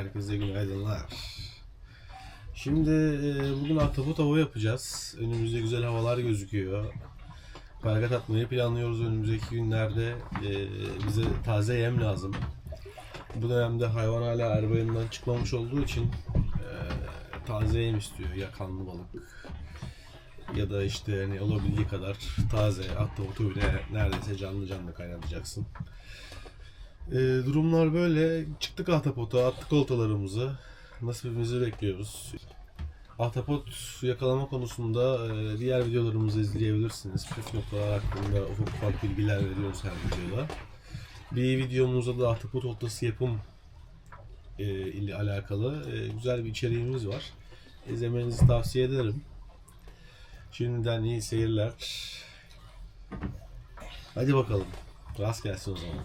Herkese günaydınlar. Şimdi e, bugün ahtapot hava yapacağız. Önümüzde güzel havalar gözüküyor. Paragat atmayı planlıyoruz önümüzdeki günlerde. E, bize taze yem lazım. Bu dönemde hayvan hala erbayından çıkmamış olduğu için e, taze yem istiyor. Ya kanlı balık ya da işte hani olabildiği kadar taze ahtapotu bile neredeyse canlı canlı kaynatacaksın. Ee, durumlar böyle. Çıktık ahtapota, attık oltalarımızı. Nasibimizi bekliyoruz. Ahtapot yakalama konusunda e, diğer videolarımızı izleyebilirsiniz. Püf noktalar hakkında ufak ufak bilgiler veriyoruz her videoda. Bir videomuzda da ahtapot oltası yapım e, ile alakalı e, güzel bir içeriğimiz var. İzlemenizi tavsiye ederim. Şimdiden iyi seyirler. Hadi bakalım. Rast gelsin o zaman.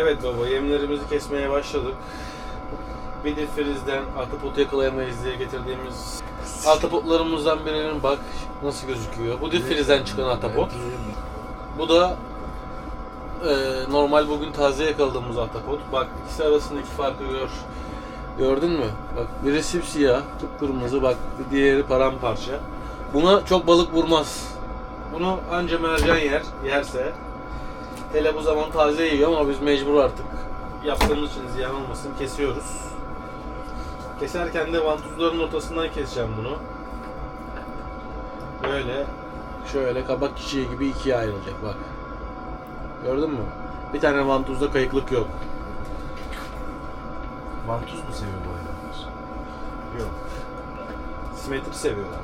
Evet baba yemlerimizi kesmeye başladık. Bir de frizden ahtapot yakalayamayız diye getirdiğimiz ahtapotlarımızdan birinin bak nasıl gözüküyor. Bu difrizden çıkan ahtapot. Bu da e, normal bugün taze yakaladığımız ahtapot. Bak ikisi arasındaki farkı gör. Gördün mü? Bak biri simsiyah, kıpkırmızı bak diğeri paramparça. Buna çok balık vurmaz. Bunu anca mercan yer, yerse. Hele bu zaman taze yiyor ama biz mecbur artık. Yaptığımız için ziyan olmasın kesiyoruz. Keserken de vantuzların ortasından keseceğim bunu. Böyle şöyle kabak çiçeği gibi ikiye ayrılacak bak. Gördün mü? Bir tane vantuzda kayıklık yok. Vantuz mu seviyor bu hayvanlar? Yok. Simetri seviyorlar.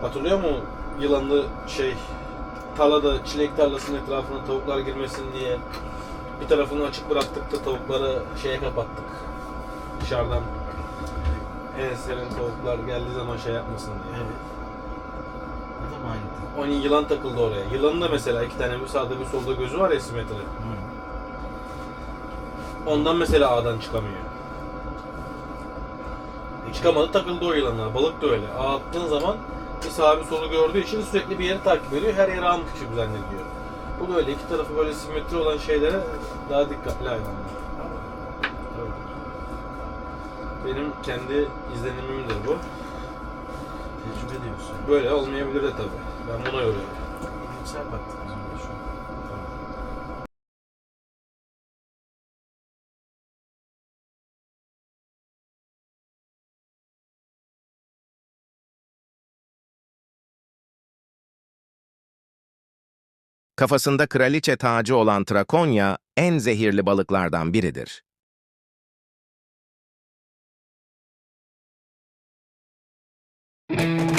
Hatırlıyor mu yılanlı şey tarlada çilek tarlasının etrafına tavuklar girmesin diye bir tarafını açık bıraktık da tavukları şeye kapattık. Dışarıdan en serin tavuklar geldiği zaman şey yapmasın diye. Evet. Bu da aynı? Onun yılan takıldı oraya. Yılanın da mesela iki tane bir sağda bir solda gözü var ya simetri. Hı. Ondan mesela ağdan çıkamıyor. Çıkamadı takıldı o yılanlar. Balık da öyle. Ağ attığın zaman bir sağa bir solu gördüğü için sürekli bir yeri takip ediyor. Her yere almış gibi zannediyor. Bu da öyle. İki tarafı böyle simetri olan şeylere daha dikkatli hayvanlar. Benim kendi izlenimimdir bu. Tecrübe diyorsun. Böyle olmayabilir de tabii. Ben buna yoruyorum. İyimser baktık Kafasında kraliçe tacı olan Trakonya en zehirli balıklardan biridir. Tamam,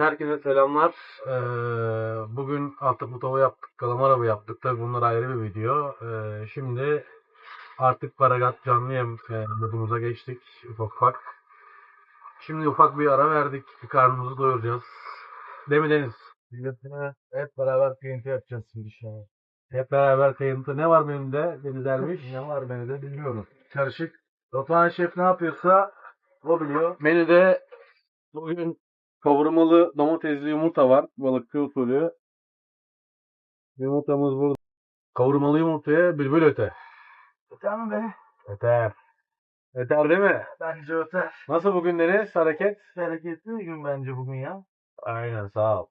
Evet, herkese selamlar. Ee, bugün ahtapot avı yaptık, kalamar avı yaptık. Tabii bunlar ayrı bir video. Ee, şimdi artık paragat canlı yem modumuza geçtik ufak ufak. Şimdi ufak bir ara verdik. Bir karnımızı doyuracağız. Değil mi Deniz? Hep beraber kıyıntı yapacağız şimdi inşallah. Hep beraber kayıntı. Ne var menüde Deniz Ermiş? Ne var beni de bilmiyorum. Karışık Batuhan Şef ne yapıyorsa o biliyor. Menüde bugün kavurmalı domatesli yumurta var. Balıkçı usulü. Yumurtamız burada. Kavurmalı yumurtaya bülbül öte. Öter mi be? Öter. Öter değil mi? Bence öter. Nasıl bugün Deniz? Hareket? Hareketli bir gün bence bugün ya. Aynen sağ ol.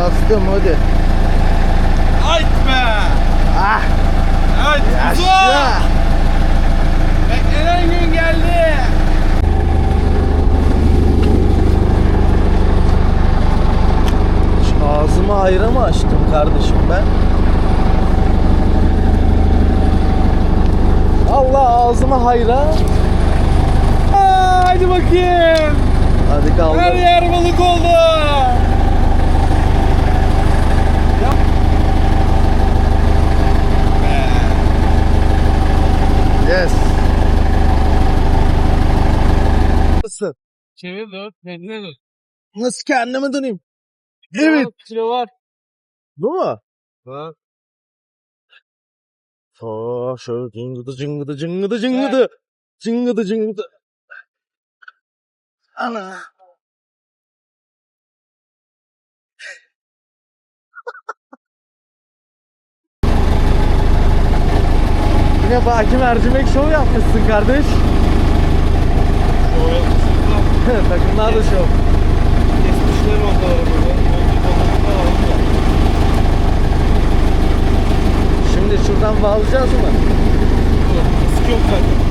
Bastım hadi. Ayt be! Ah! Ayt Yaşa! Beklenen gün geldi. Ağzımı hayra mı açtım kardeşim ben? Allah ağzımı hayra. Aa, hadi bakayım. Hadi kaldır. Her yer balık oldu. Yes. Nasıl? Çevir dur, kendine dur. Nasıl kendime döneyim? Evet. Kilo var. Bu mu? Bak. Sağ şöyle cıngıdı cıngıdı cıngıdı cıngıdı. Cıngıdı cıngıdı. Ana. Yine Baki Mercimek Show yapmışsın kardeş. Takımlar da şov. Kesmişler onları Şimdi şuradan bağlayacağız mı? Sık yok zaten.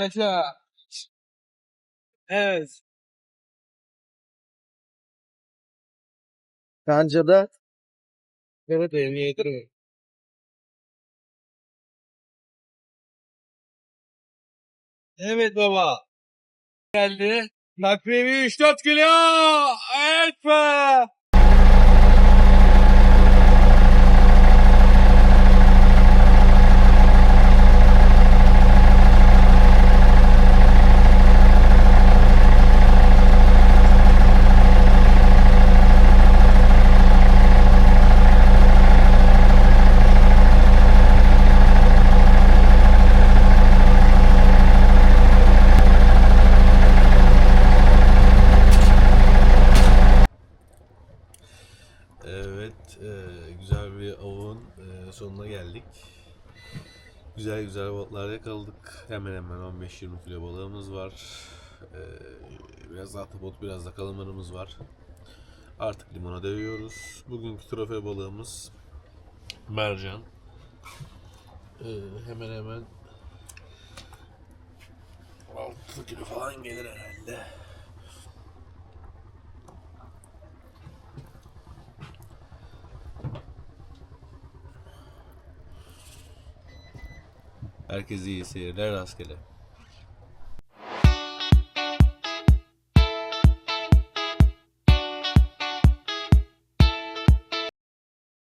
Yaşa. Evet. De Evet, elini yedirme. Evet baba. Geldi. Takvimi 3-4 kilo. Evet be. Evet, e, güzel bir avın e, sonuna geldik. Güzel güzel balıklar yakaladık. Hemen hemen 15-20 kilo balığımız var. E, biraz ahtapot, biraz da kalamarımız var. Artık limona dövüyoruz. Bugünkü trofe balığımız mercan. E, hemen hemen 6 kilo falan gelir herhalde. Herkese iyi seyirler rastgele.